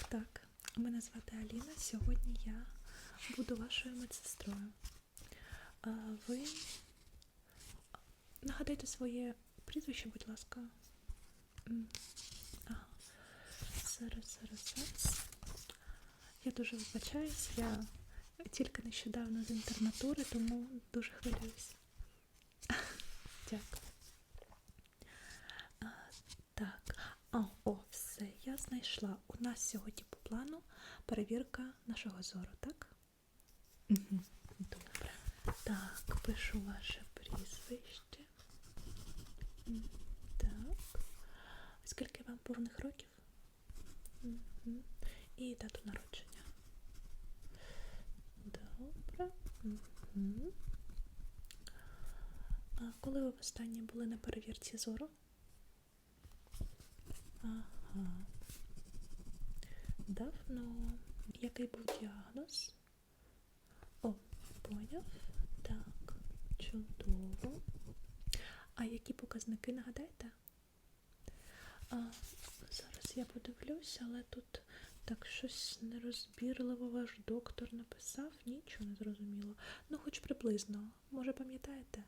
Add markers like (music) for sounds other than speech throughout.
Так, так. Мене звати Аліна. Сьогодні я буду вашою медсестрою. Ви нагадайте своє прізвище, будь ласка. Ага. Зараз, зараз, зараз. Я дуже вибачаюсь, я тільки нещодавно з інтернатури, тому дуже хвилююсь. (laughs) Дякую. А, так, а, о, все, я знайшла. У нас сьогодні по плану перевірка нашого зору, так? Угу. Добре. Так, пишу ваше прізвище. Так. Скільки вам повних років? І дату народження. Добре. А коли ви востаннє були на перевірці зору? Давно. Який був діагноз? О, поняв. Так, чудово. А які показники нагадаєте? А, зараз я подивлюсь, але тут так щось нерозбірливо ваш доктор написав, нічого не зрозуміло. Ну, хоч приблизно. Може, пам'ятаєте?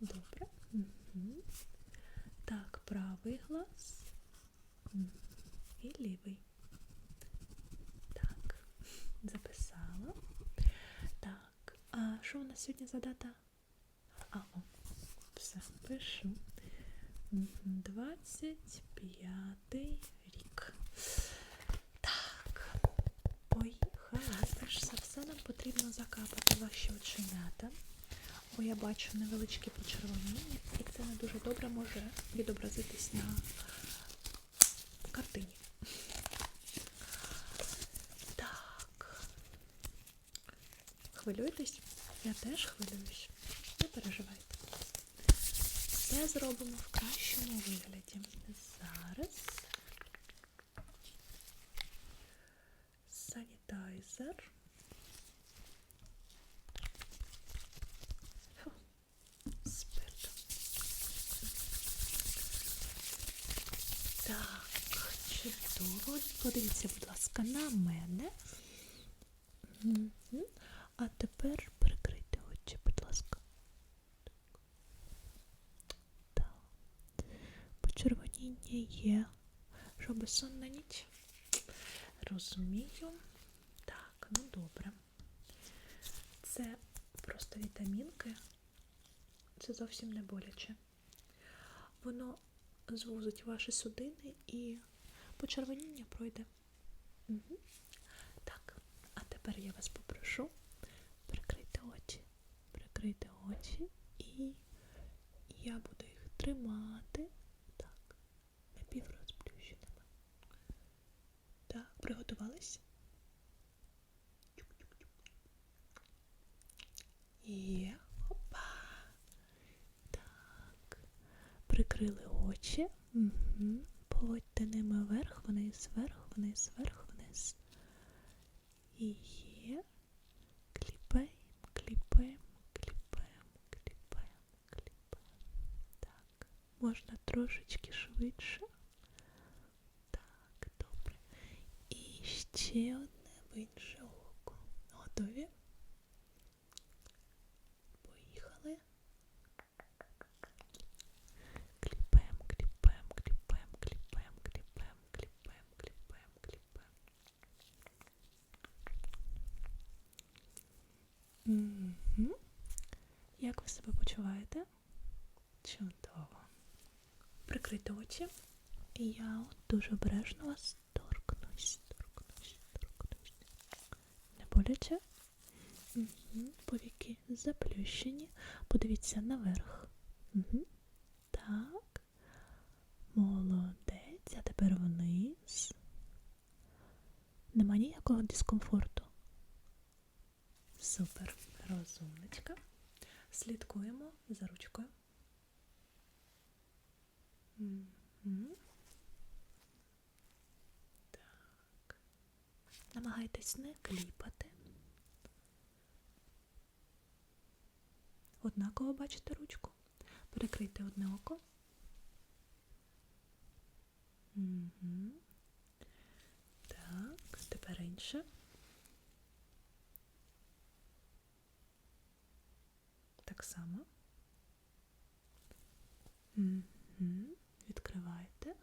Добре. Угу. Так, правий глаз Мгм. І лівий. Так, записала. Так, а що у нас сьогодні за дата? А, о, все, пишу. Мгм, 25 рік. Так, поїхали. Перш за все нам потрібно закапати ваші оченята. Бо я бачу невеличкі почервоніння, і це не дуже добре може відобразитись на картині. Так. Хвилюєтесь? Я теж хвилююсь. Не переживайте. Все зробимо в кращому вигляді. Зараз. Санітайзер. Фу. Спирт. Так, чудово. Подивіться, будь ласка, на мене. А тепер прикрийте очі, будь ласка. Так. Почервоніння є. Що безсонна ніч? Розумію. Так, ну добре. Це просто вітамінки. Це зовсім не боляче. Воно звузить ваші судини і почервоніння пройде. Угу. Так, а тепер я вас попрошу прикрити очі. Прикрити очі і я буду їх тримати. Так, напіврозплющеними. Так, приготувались? Є. Опа. Так. Прикрили очі. Угу. Поводьте ними вверх, вниз, вверх, вниз, вверх, вниз. І є. Кліпаємо, кліпаємо, кліпаємо, кліпаємо, кліпаємо. Так. Можна трошечки швидше. Так, добре. І ще одне в інше око. Готові? Поїхали. Кліпаємо, кліпаємо, кліпаємо, кліпаємо, кліпаємо, кліпаємо, кліпаємо, кліпаємо. Угу. Як ви себе почуваєте? Чудово. Прикрийте очі. І я от дуже обережно вас торкнусь, торкнусь, торкнусь. Не боляче? Угу. Повіки заплющені. Подивіться наверх. Угу. Так. Молодець. А тепер вниз. Нема ніякого дискомфорту. Супер. Розумничка. Слідкуємо за ручкою. Так. Намагайтесь не кліпати. Однаково бачите ручку. Перекрийте одне око. Так, тепер інше. Так само. Угу. Відкривайте.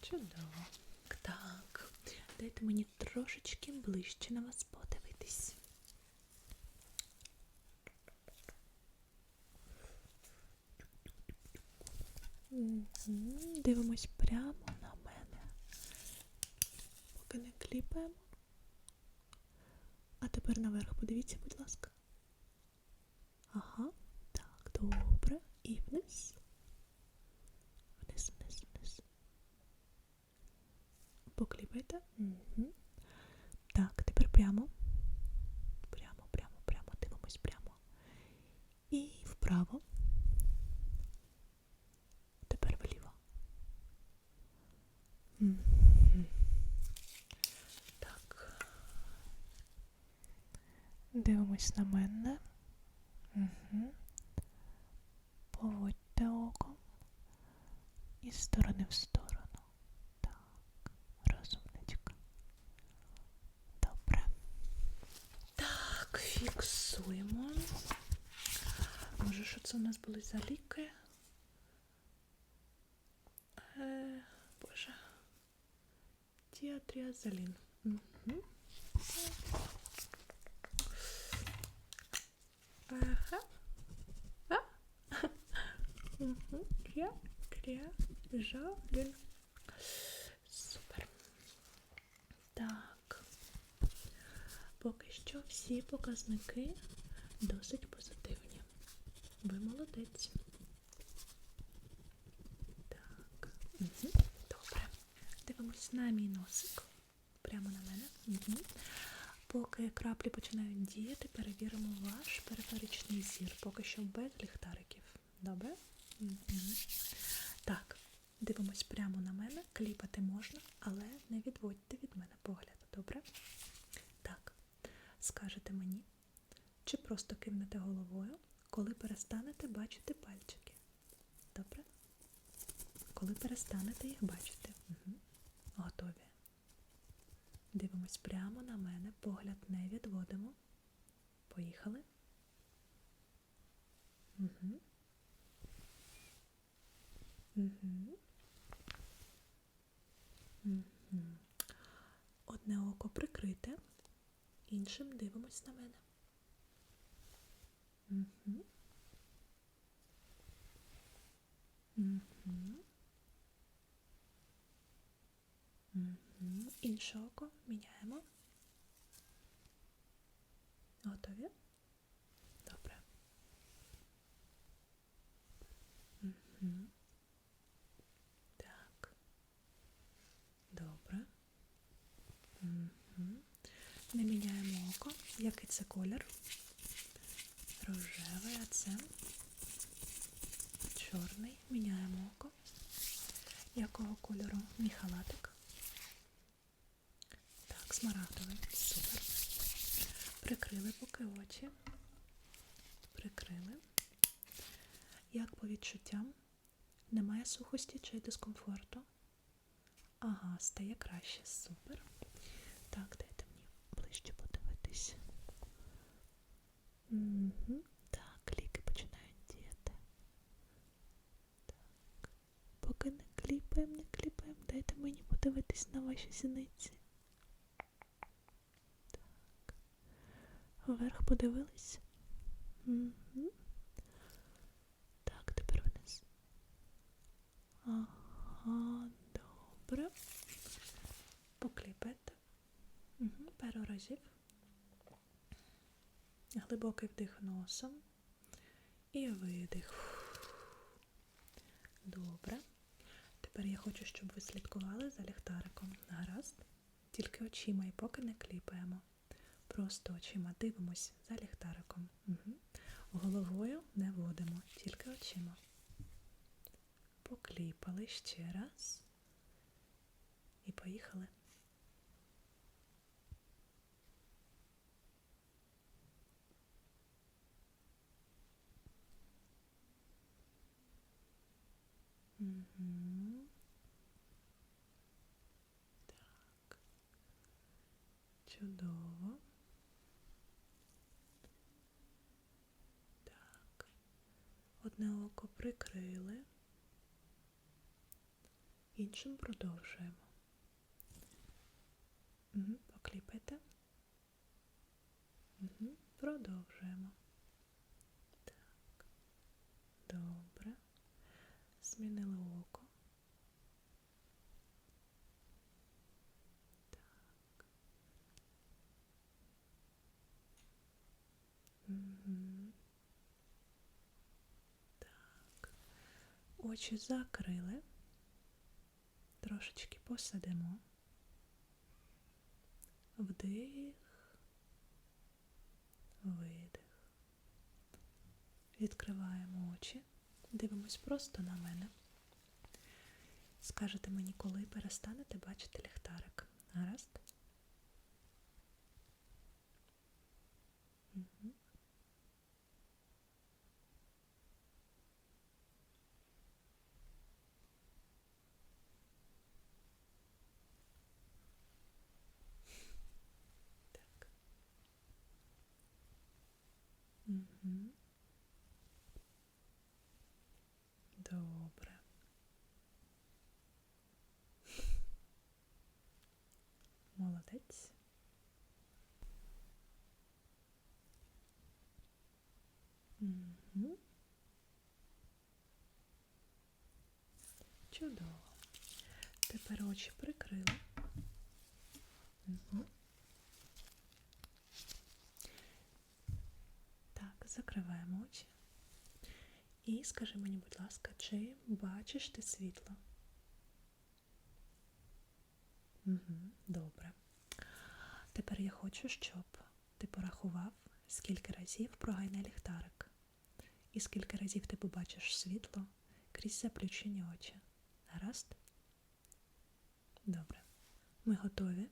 Чудово. Так, дайте мені трошечки ближче на вас подивитись. Дивимось прямо. Поки не кліпаємо. А тепер наверх подивіться, будь ласка. Ага, так, добре. І вниз. Вниз, вниз, вниз. Покліпайте. Угу. Так, тепер. Прямо, прямо, прямо. Дивимось прямо. І вправо. Тепер вліво. Мгм. Так. Дивимось на мене. Угу. Поводьте оком із сторони в сторону. Так, розумничка. Добре. Так, фіксуємо. Може, що це у нас були за ліки? Е, Боже. Тіатріазолін. Угу. Ага. А? Угу. Кря, жалін. Супер. Так. Поки що всі показники досить позитивні. Ви молодець. Так. Угу. Добре. Дивимось на мій носик. Прямо на мене. Угу. Поки краплі починають діяти, перевіримо ваш периферичний зір, поки що без ліхтариків. Добре? Угу. Так, дивимось прямо на мене. Кліпати можна, але не відводьте від мене погляд. Добре? Так. Скажете мені, чи просто кивнете головою, коли перестанете бачити пальчики. Добре? Коли перестанете їх бачити. Угу. Готові. Дивимось прямо на мене, погляд не відводимо. Поїхали. Угу. Одне око прикрите, іншим дивимось на мене. Інше око міняємо. Готові? Добре. Угу. Так. Добре. Угу. Не міняємо око. Який це колір? Рожевий, а це чорний. Міняємо око. Якого кольору? Мій халатик. Так, смарагдовий. Супер. Прикрили поки очі. Прикрили. Як по відчуттям? Немає сухості чи дискомфорту? Ага, стає краще. Супер. Так, дайте мені ближче подивитись. Угу. Так, ліки починають діяти. Так. Поки не кліпаємо, не кліпаємо, дайте мені подивитись на ваші зіниці. Так. Вверх подивились? Угу. Так, тепер вниз. Ага, добре. Покліпайте. Угу, пару разів. Глибокий вдих носом і видих. Добре. Тепер я хочу, щоб ви слідкували за ліхтариком. Гаразд. Тільки очима і поки не кліпаємо. Просто очима дивимось за ліхтариком. Угу. Головою не водимо, тільки очима. Покліпали ще раз. І поїхали. Так. Чудово. Так. Одне око прикрили. Іншим продовжуємо. Покліпайте. Продовжуємо. Так. Добре. Змінили око. Так. Угу. Так. Очі закрили. Трошечки посидимо. Вдих, видих. Відкриваємо очі, дивимось просто на мене. Скажете мені, коли перестанете бачити ліхтарик. Гаразд? Угу. Так. Угу. Добре. Молодець. Угу. Чудово. Тепер очі прикрили. Угу. Так, закриваємо очі. І скажи мені, будь ласка, чи бачиш ти світло? Угу, добре. Тепер я хочу, щоб ти порахував, скільки разів прогайне ліхтарик. І скільки разів ти побачиш світло крізь заплющені очі. Гаразд? Добре. Ми готові?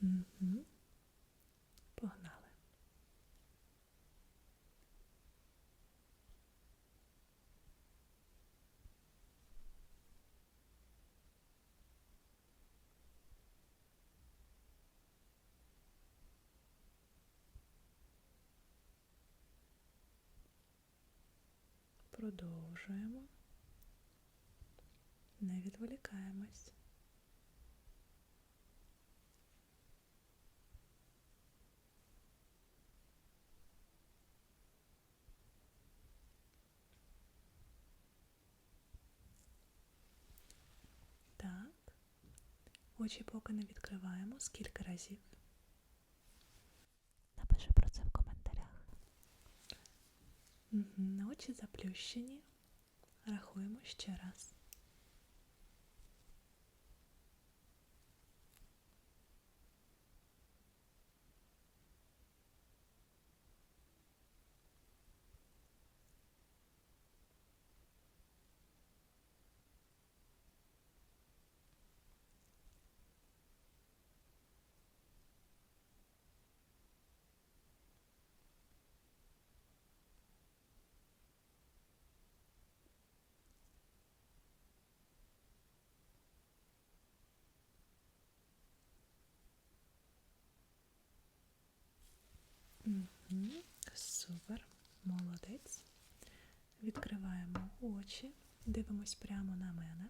Угу. Погнали. Продовжуємо. Не відволікаємось. Так. Очі поки не відкриваємо. Скільки разів? Напиши про це в коментарях. Угу. Очі заплющені. Рахуємо ще раз. Угу. Супер, молодець. Відкриваємо очі, дивимось прямо на мене.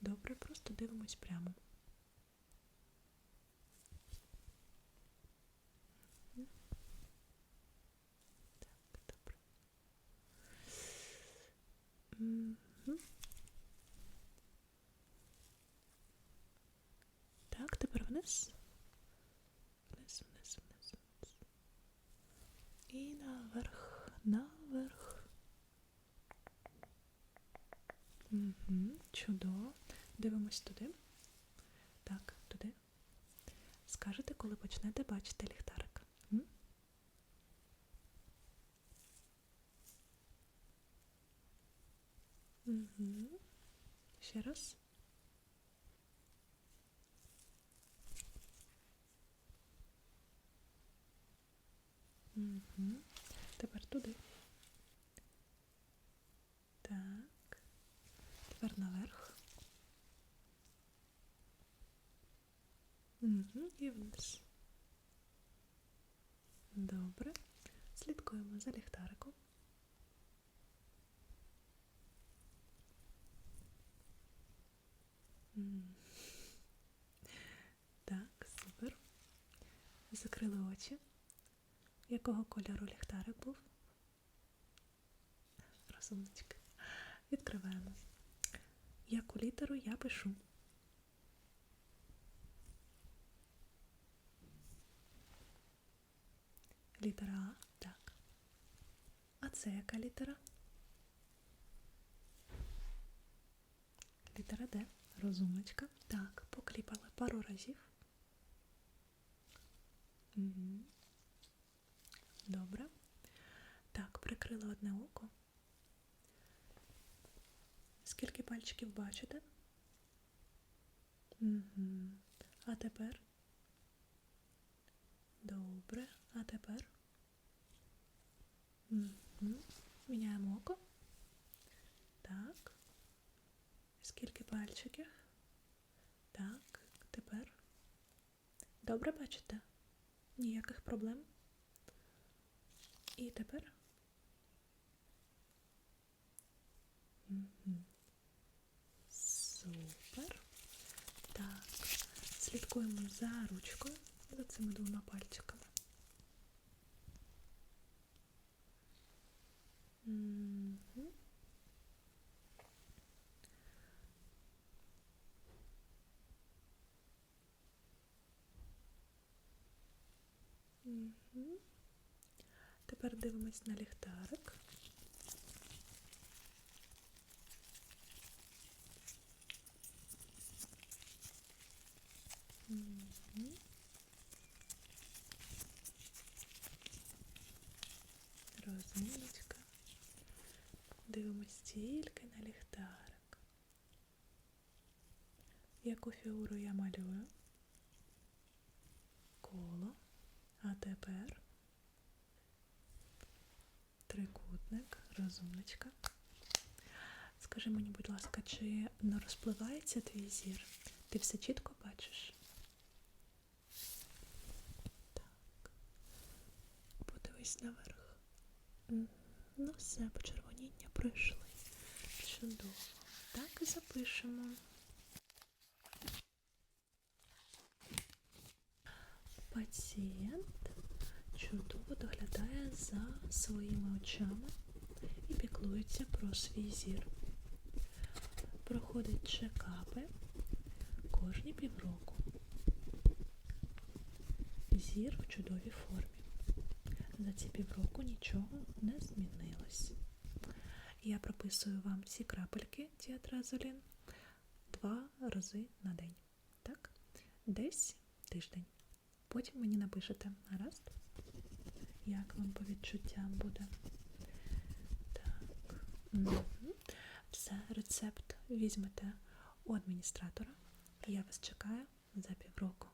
Добре, просто дивимось прямо. Так, добре. Так, тепер. Вниз, вниз, вниз, вниз. І наверх, наверх. Угу, чудово. Дивимось туди. Так, туди. Скажете, коли почнете бачити ліхтарик. Угу. Ще раз. Угу. Тепер туди. тепер наверх. Угу, І вниз. Добре. Слідкуємо за ліхтариком. Так, супер. Закрили очі. Якого кольору ліхтарик був? Розумнички. Відкриваємо. Яку літеру я пишу? Літера А? Так. А це яка літера? Літера Д. Розумничка. Так, покліпали пару разів. Угу. Добре. Так, прикрили одне око. Скільки пальчиків бачите? Угу. А тепер? Добре. А тепер? Угу. Міняємо око. Так. Скільки пальчиків? Так, тепер. Добре бачите? Ніяких проблем. І тепер. Мгм. Супер. Так. Слідкуємо за ручкою, за цими двома пальчиками. Тепер дивимось на ліхтарик. Мгм. Розминочка. Дивимось тільки на ліхтарик. Яку фігуру я малюю? Коло. А тепер трикутник, розумничка. Скажи мені, будь ласка, чи не розпливається твій зір? Ти все чітко бачиш? Так. Подивись наверх. Ну все, почервоніння пройшли. Чудово. Так і запишемо. Пацієнт чудово доглядає за своїми очами і піклується про свій зір. Проходить чекапи кожні півроку. Зір в чудовій формі. За ці півроку нічого не змінилось. Я прописую вам ці крапельки діатразолін два рази на день. Так? Десь тиждень. Потім мені напишете, гаразд? Як вам по відчуттям буде? Так. Це рецепт візьмете у адміністратора. Я вас чекаю за півроку.